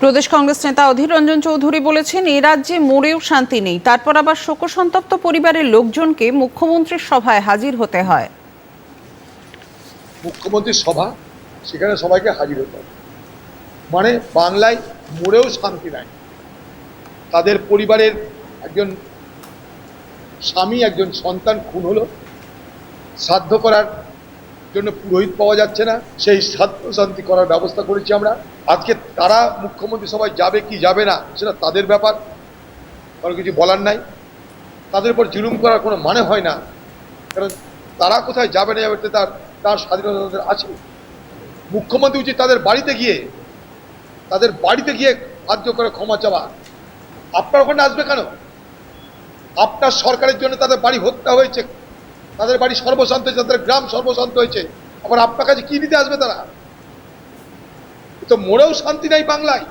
প্রদেশ কংগ্রেস নেতা অধীর রঞ্জন চৌধুরী বলেছেন, এ রাজ্যে মোড়েও শান্তি নেই। তারপর আবার শোকসন্তপ্ত পরিবারের লোকজনকে মুখ্যমন্ত্রীর সভায় হাজির হতে হয়। মুখ্যমন্ত্রীর সভা, সেখানে সবাইকে হাজির হতে হবে। মানে বাংলায় মোড়েও শান্তি নাই। তাদের পরিবারের একজন স্বামী, একজন সন্তান খুন হলো। শ্রাদ্ধ করার জন্য পুরোহিত পাওয়া যাচ্ছে না। সেই শান্তি করার ব্যবস্থা করেছি আমরা। আজকে তারা মুখ্যমন্ত্রী সভায় যাবে কি যাবে না, সেটা তাদের ব্যাপার। কারণ কিছু বলার নাই। তাদের উপর জুলুম করার কোনো মানে হয় না। কারণ তারা কোথায় যাবে না যাবে তার তার স্বাধীনতা তাদের আছে। মুখ্যমন্ত্রী উচিত তাদের বাড়িতে গিয়ে, তাদের বাড়িতে গিয়ে সাহায্য করে ক্ষমা চাওয়া। আপনার ওখানে আসবে কেন? আপনার সরকারের জন্য তাদের বাড়ি হত্যা হয়েছে তাদের বাড়ি সর্বশান্ত হয়েছে, তাদের গ্রাম সর্বশান্ত হয়েছে। আবার আপনার কাছে কি নিতে আসবে তারা? তো মোড়েও শান্তি নাই বাংলায়।